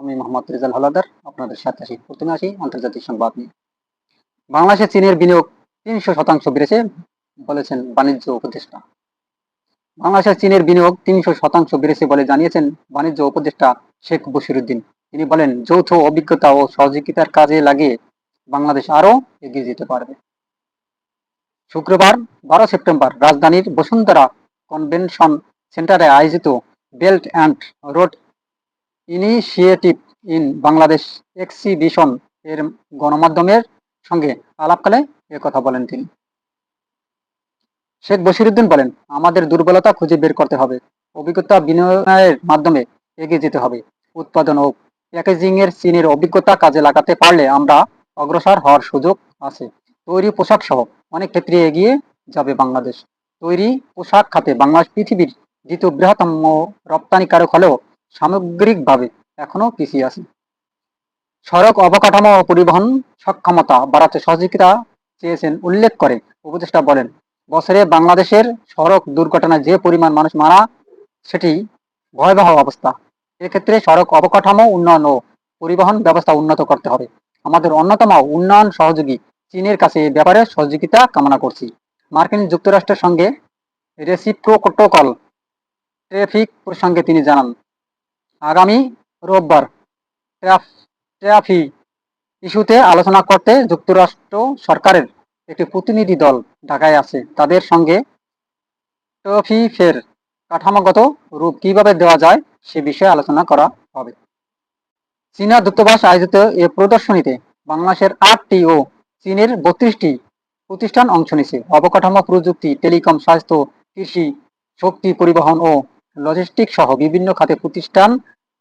আমি মোহাম্মদ রেজাল হলাদার। আপনাদের সাথে আসি প্রথমে আসি আন্তর্জাতিক সংবাদ নিয়ে। বাংলাদেশে চীনের বিনিয়োগ তিনশো শতাংশ বেড়েছে বলেছেন বাণিজ্য উপদেষ্টা। চীনের বিনিয়োগ তিনশো শতাংশ বেড়েছে বলে জানিয়েছেন বাণিজ্য উপদেষ্টা শেখ তিনি বলেন, যৌথ অভিজ্ঞতা ও সহযোগিতার কাজে লাগিয়ে বাংলাদেশ আরও এগিয়ে যেতে পারবে। শুক্রবার, বারো সেপ্টেম্বর, রাজধানীর বসুন্ধরা কনভেনশন সেন্টারে আয়োজিত belt and road initiative in Bangladesh exhibition এর গণমাধ্যমের সঙ্গে আলাপকালে কথা বলেন তিনি। শেখ বশিরুদ্দিন বলেন, আমাদের দুর্বলতা খুঁজে বের করতে হবে। অভিজ্ঞতা বিনিময়ের মাধ্যমে এগিয়ে যেতে হবে। উৎপাদন ও প্যাকেজিং এর চীনের অভিজ্ঞতা কাজে লাগাতে পারলে আমরা অগ্রসর হওয়ার সুযোগ আছে। তৈরি পোশাক সহ অনেক ক্ষেত্রে এগিয়ে যাবে বাংলাদেশ। তৈরি পোশাক খাতে বাংলাদেশ পৃথিবীর দ্বিতীয় বৃহত্তম রপ্তানিকারক হলেও সামগ্রিকভাবে এখনও পিছিয়ে আছে। সড়ক অবকাঠামো ও পরিবহন সক্ষমতা বাড়াতে সহযোগিতা চেয়েছেন উল্লেখ করে উপদেষ্টা বলেন, বছরে বাংলাদেশের সড়ক দুর্ঘটনায় যে পরিমাণ মানুষ মারা, সেটি ভয়াবহ অবস্থা। এক্ষেত্রে সড়ক অবকাঠামো উন্নয়ন ও পরিবহন ব্যবস্থা উন্নত করতে হবে। আমাদের অন্যতম উন্নয়ন সহযোগী চীনের কাছে এ ব্যাপারে সহযোগিতা কামনা করছি। মার্কিন যুক্তরাষ্ট্রের সঙ্গে রেসিপ্রোটোকল ট্রাফিক প্রসঙ্গে তিনি জানান আগামী রোববার ট্রাফি ইস্যুতে আলোচনা করতে যুক্তরাষ্ট্র সরকারের একটি প্রতিনিধি দল ঢাকায় আছে। তাদের সঙ্গে টফিফের কাঠামোগত রূপ কীভাবে দেওয়া যায় সে বিষয়ে আলোচনা করা হবে। চীনা দূতাবাস আয়োজিত এ প্রদর্শনীতে বাংলাদেশের আটটি ও চীনের বত্রিশটি প্রতিষ্ঠান অংশ নিছে অবকাঠামো প্রযুক্তি, টেলিকম, স্বাস্থ্য, কৃষি, শক্তি পরিবহন ও লজিস্টিক সহ বিভিন্ন খাতে প্রতিষ্ঠান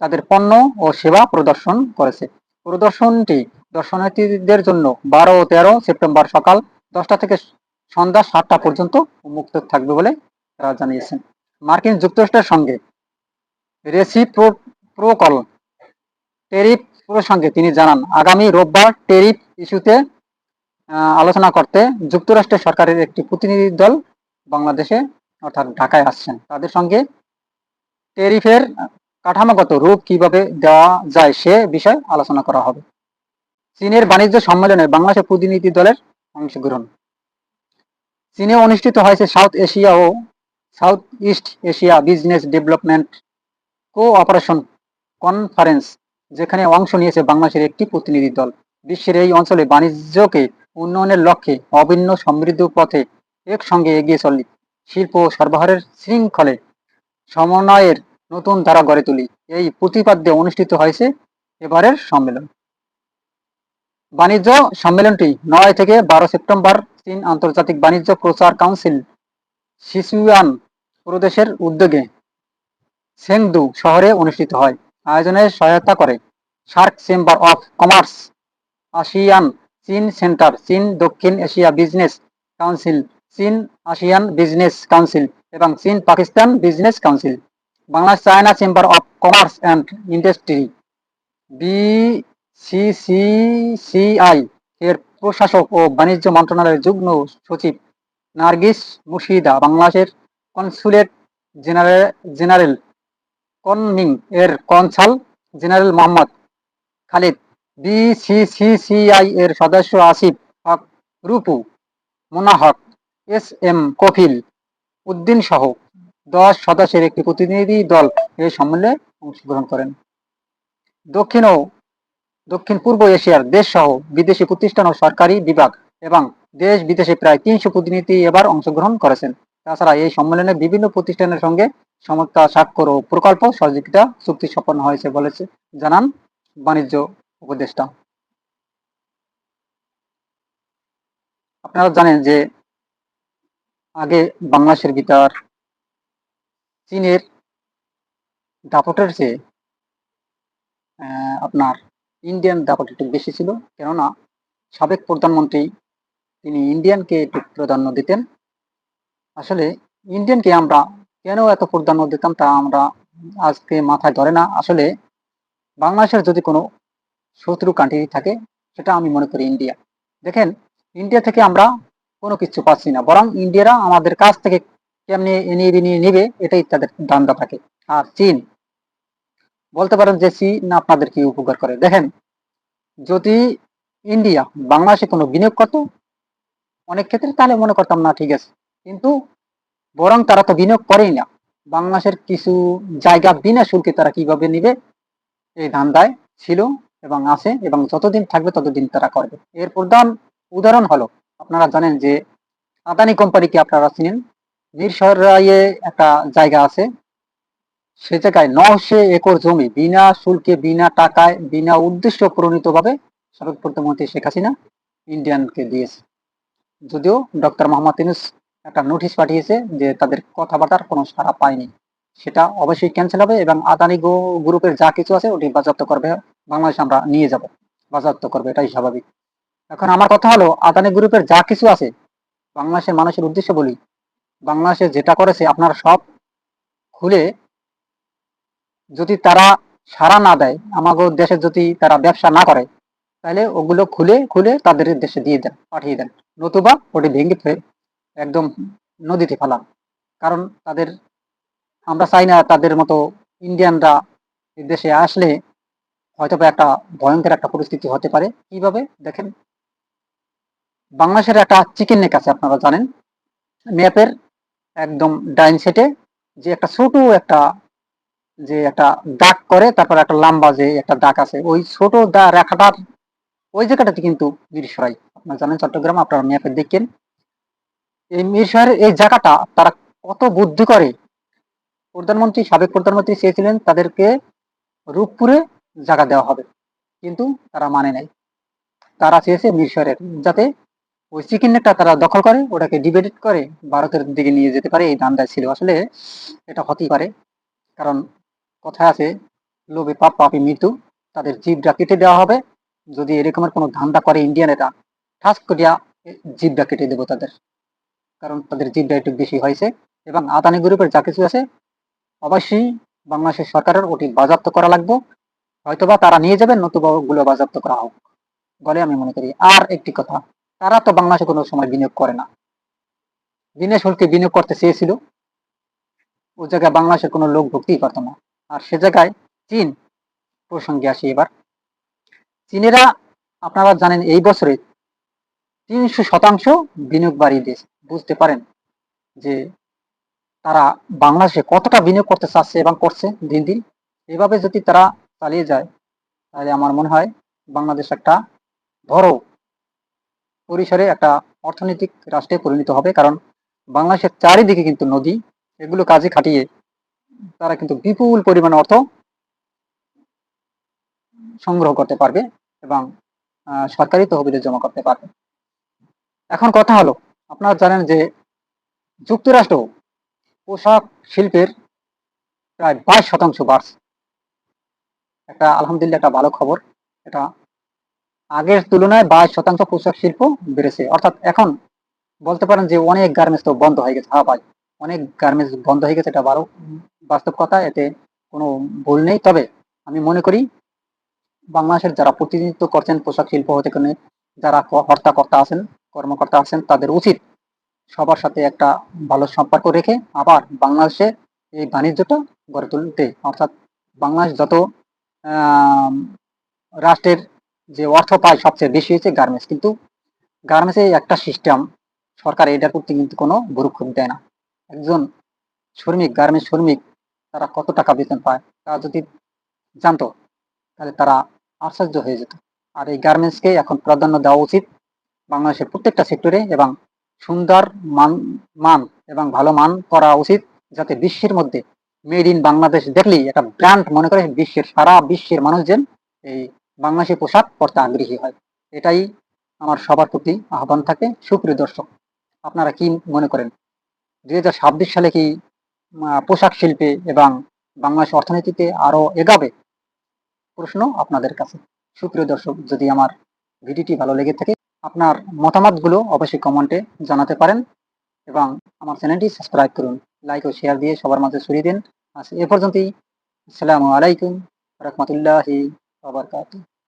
তাদের পণ্য ও সেবা প্রদর্শন করেছে। প্রদর্শনটি দর্শনার্থীদের জন্য বারো ও তেরো সেপ্টেম্বর সকাল দশটা থেকে সন্ধ্যা সাতটা পর্যন্ত মুক্ত থাকবে বলে তারা জানিয়েছেন। মার্কিন যুক্তরাষ্ট্রের সঙ্গে রেসিপ্রোকল টেরিফ প্রসঙ্গে তিনি জানান, আগামী রোববার টেরিফ ইস্যুতে আলোচনা করতে যুক্তরাষ্ট্রের সরকারের একটি প্রতিনিধি দল বাংলাদেশে অর্থাৎ ঢাকায় আসছেন। তাদের সঙ্গে টেরিফের কাঠামোগত রূপ কীভাবে দেওয়া যায় সে বিষয়ে আলোচনা করা হবে। চীনের বাণিজ্য সম্মেলনে বাংলাদেশের প্রতিনিধি দলের অংশগ্রহণ। চীনে অনুষ্ঠিত হয়েছে সাউথ এশিয়া ও South East Asia business development cooperation conference, যেখানে অংশ নিয়েছে বাংলাদেশের একটি প্রতিনিধি দল। বিশ্বের এই অঞ্চলে বাণিজ্যকে উন্নয়নের লক্ষ্যে অভিন্ন সমৃদ্ধ পথে একসঙ্গে এগিয়ে চললি শিল্প সরবরাহের শৃঙ্খলে সমন্বয়ের নতুন ধারা গড়ে তুলি। এই প্রতিপাদ্যে অনুষ্ঠিত হয়েছে এবারের সম্মেলন। বাণিজ্য সম্মেলনটি নয় থেকে বারো সেপ্টেম্বর চীন আন্তর্জাতিক বাণিজ্য প্রচার কাউন্সিল শিশুয়ান প্রদেশের উদ্যোগে সেংদু শহরে অনুষ্ঠিত হয়। আয়োজনে সহায়তা করে SAARC chamber of commerce, ASEAN চীন সেন্টার, চীন দক্ষিণ এশিয়া বিজনেস কাউন্সিল, চীন আসিয়ান বিজনেস কাউন্সিল এবং চীন Pakistan business council. Bangladesh China chamber of commerce and industry BCCCI এর প্রশাসক ও বাণিজ্য মন্ত্রণালয়ের যুগ্ম সচিব নার্গিস মুর্শিদা বাংলাদেশের কনসুলেট জেনারেল জেনারেল কনমিং এর consul general Mohammad Khalid BCCCI এর সদস্য আসিফ হক রূপু, মোনাহক এস এম কফিল, উদ্দিন সহ দশ সদস্যের একটি প্রতিনিধি দল এই সম্মেলনে অংশগ্রহণ করেন। দক্ষিণ ও দক্ষিণ পূর্ব এশিয়ার দেশ সহ বিদেশি প্রতিষ্ঠান ও সরকারি বিভাগ এবং দেশ বিদেশে প্রায় তিনশো প্রতিনিধি এবার অংশগ্রহণ করেছেন। তাছাড়া এই সম্মেলনে বিভিন্ন প্রতিষ্ঠানের সঙ্গে সমতা, স্বাক্ষর ও প্রকল্প সহযোগিতা চুক্তি সম্পন্ন হয়েছে বলেছে জানান বাণিজ্য উপদেষ্টা। আপনারা জানেন যে আগে বাংলাদেশের ভিতর চীনের দাপটের চেয়ে আপনার ইন্ডিয়ান দাপট একটু বেশি ছিল। কেননা, সাবেক প্রধানমন্ত্রী তিনি ইন্ডিয়ানকে একটু প্রাধান্য দিতেন। আসলে ইন্ডিয়ানকে আমরা কেন এত প্রাধান্য দিতাম তা আমরা আজকে মাথায় ধরে না। আসলে বাংলাদেশের যদি কোনো শত্রু কান্ট্রি থাকে, সেটা আমি মনে করি ইন্ডিয়া। দেখেন, ইন্ডিয়া থেকে আমরা কোনো কিছু পাচ্ছি না। বরং ইন্ডিয়ারা আমাদের কাছ থেকে কেমনি এনিয়ে বিনিয়ে নিবে, এটাই তাদের ধান্দা থাকে। আর চীন, বলতে পারেন যে চীন আপনাদের কি উপকার করে। দেখেন, যদি ইন্ডিয়া, বাংলাদেশে কোনো বিনিয়োগ করতো, অনেক ক্ষেত্রে তাহলে মনে করতাম, না, ঠিক আছে। কিন্তু বরং তারা তো বিনিয়োগ করেই না। বাংলাদেশের কিছু জায়গা বিনা শুল্কে তারা কীভাবে নিবে, এই ধান্দায় ছিল এবং আছে এবং যতদিন থাকবে ততদিন তারা করবে। এর প্রধান উদাহরণ হলো, আপনারা জানেন যে আদানি কোম্পানিকে আপনারা চিনেন মিরসরাইয়ে একটা জায়গা আছে। সে জায়গায় নশো একর জমি, বিনা শুল্কে, বিনা টাকায়, বিনা উদ্দেশ্য প্রণীতভাবে সাবেক প্রধানমন্ত্রী শেখ হাসিনা ইন্ডিয়ানকে দিয়েছে। যদিও ডক্টর মোহাম্মদ ইনুস একটা নোটিশ পাঠিয়েছে যে তাদের কথাবার্তার কোনো সাড়া পায়নি। সেটা অবশ্যই ক্যান্সেল হবে এবং আদানি গ্রুপের যা কিছু আছে ওটি বাজেয়াপ্ত করবে, বাংলাদেশ আমরা নিয়ে যাব। বাজেয়াপ্ত করবে, এটাই স্বাভাবিক। এখন আমার কথা হলো, আদানি গ্রুপের যা কিছু আছে, বাংলাদেশের মানুষের উদ্দেশ্যে বলি বাংলাদেশে যেটা করেছে আপনার সব খুলে যদি তারা সাড়া না দেয় আমাদের দেশে যদি তারা ব্যবসা না করে, তাহলে ওগুলো খুলে খুলে তাদের দেশে দিয়ে দেন, পাঠিয়ে দেন। নতুবা ওটি ভেঙে একদম নদীতে ফেলান। কারণ তাদের, আমরা চাই না তাদের মতো ইন্ডিয়ানরা দেশে আসলে হয়তো একটা ভয়ঙ্কর একটা পরিস্থিতি হতে পারে। কীভাবে? দেখেন, বাংলাদেশের একটা চিকেন নেক আছে, আপনারা জানেন। ম্যাপের একদম ডাইন সেটে যে একটা ছোট একটা যে একটা দাগ করে, তারপর একটা লম্বা যে একটা দাগ আছে, ওই ছোট দা রেখাটার ওই জায়গাটাতে কিন্তু মিরসরাই আপনারা জানেন চট্টগ্রাম, আপনারা ম্যাপে দেখেন। এই মিরসরাইয়ের এই জায়গাটা তারা কত বুদ্ধি করে। প্রধানমন্ত্রী, সাবেক প্রধানমন্ত্রী চেয়েছিলেন তাদেরকে রূপপুরে জায়গা দেওয়া হবে, কিন্তু তারা মানে নাই। তারা চেয়েছে মিরসরের, যাতে ওই চিকেনটা তারা দখল করে, ওটাকে ডিবেটেড করে ভারতের দিকে নিয়ে যেতে পারে, এই দান্দায় ছিল। আসলে এটা হতেই পারে, কারণ কথা আছে, লোভে পাপ, পাপি মৃত্যু, তাদের জীবটা কেটে দেওয়া হবে। যদি এরকমের কোনো ধান্দা করে ইন্ডিয়ান এটা ঠাস করিয়া জীবটা কেটে দেবো তাদের। কারণ তাদের জীবটা একটু বেশি হয়েছে, এবং আদানি গ্রুপের যা কিছু আছে, অবশ্যই বাংলাদেশের সরকারের ওটি বাজেয়াপ্ত করা লাগবে। হয়তোবা তারা নিয়ে যাবেন, নতুবা ওগুলো বাজেয়াপ্ত করা হোক। বলে আমি মনে করি। আর একটি কথা তারা তো বাংলাদেশে কোনো সময় বিনিয়োগ করে না। বিনা শুল্কে বিনিয়োগ করতে চেয়েছিল। ও জায়গায় বাংলাদেশের কোনো লোক ঢুকতেই পারতো না। আর সে জায়গায় চীন প্রসঙ্গে আসি এবার। চীনেরা, আপনারা জানেন, এই বছরে তিনশো শতাংশ বিনিয়োগ বাড়িয়ে দিয়েছে। বুঝতে পারেন যে তারা বাংলাদেশে কতটা বিনিয়োগ করতে চাচ্ছে এবং করছে দিন দিন। এভাবে যদি তারা চালিয়ে যায়, তাহলে আমার মনে হয় বাংলাদেশ একটা বড় পরিসরে একটা অর্থনৈতিক রাষ্ট্রে পরিণত হবে, কারণ বাংলাদেশের চারিদিকে কিন্তু নদী, এগুলো কাজে খাটিয়ে তারা কিন্তু বিপুল পরিমাণ অর্থ সংগ্রহ করতে পারবে এবং সরকারি তহবিলে জমা করতে পারবে। এখন কথা হলো, আপনারা জানেন যে যুক্তরাষ্ট্র পোশাক শিল্পের প্রায় বাইশ শতাংশ বাড়ছে। একটা আলহামদুলিল্লাহ একটা ভালো খবর, এটা আগের তুলনায় বাইশ শতাংশ পোশাক শিল্প বেড়েছে। অর্থাৎ এখন বলতে পারেন যে অনেক গার্মেন্টস তো বন্ধ হয়ে গেছে। হ্যাঁ ভাই, অনেক গার্মেন্টস বন্ধ হয়ে গেছে, এটা বারো বাস্তব কথা, এতে কোনো ভুল নেই। তবে আমি মনে করি বাংলাদেশের যারা প্রতিনিধিত্ব করছেন পোশাক শিল্প হতে কোনো যারা হর্তাকর্তা আছেন, কর্মকর্তা আছেন, তাদের উচিত সবার সাথে একটা ভালো সম্পর্ক রেখে আবার বাংলাদেশে এই বাণিজ্যটা গড়ে তুলতে। অর্থাৎ বাংলাদেশ যত রাষ্ট্রের যে অর্থ পায় সবচেয়ে বেশি হচ্ছে গার্মেন্টস কিন্তু গার্মেন্টসে একটা সিস্টেম সরকার এটার প্রতি কিন্তু কোনো ভরুক্ষেপ দেয় না। একজন শ্রমিক গার্মেন্টস শ্রমিক, তারা কত টাকা বেতন পায়? তা যদি জানতো, তাহলে তারা আশ্চর্য হয়ে যেত। আর এই গার্মেন্টসকে এখন প্রাধান্য দেওয়া উচিত বাংলাদেশের প্রত্যেকটা সেক্টরে এবং সুন্দর মান মান এবং ভালো মান করা উচিত যাতে বিশ্বের মধ্যে মেড ইন বাংলাদেশ দেখলেই একটা ব্র্যান্ড মনে করে বিশ্বের, সারা বিশ্বের মানুষজন এই বাংলাদেশি পোশাক পরতে আগ্রহী হয়। এটাই আমার সবার প্রতি আহ্বান থাকে। সুপ্রিয় দর্শক, আপনারা কি মনে করেন? দুই হাজার ছাব্বিশ সালে কি পোশাক শিল্পে এবং বাংলাদেশ অর্থনীতিতে আরও এগাবে? প্রশ্ন আপনাদের কাছে। সুপ্রিয় দর্শক, যদি আমার ভিডিওটি ভালো লেগে থাকে, আপনার মতামতগুলো অবশ্যই কমেন্টে জানাতে পারেন এবং আমার চ্যানেলটি সাবস্ক্রাইব করুন। লাইক ও শেয়ার দিয়ে সবার মাঝে ছড়িয়ে দিন। আজ এ পর্যন্তই। আসসালামু আলাইকুম রহমতুল্লাহি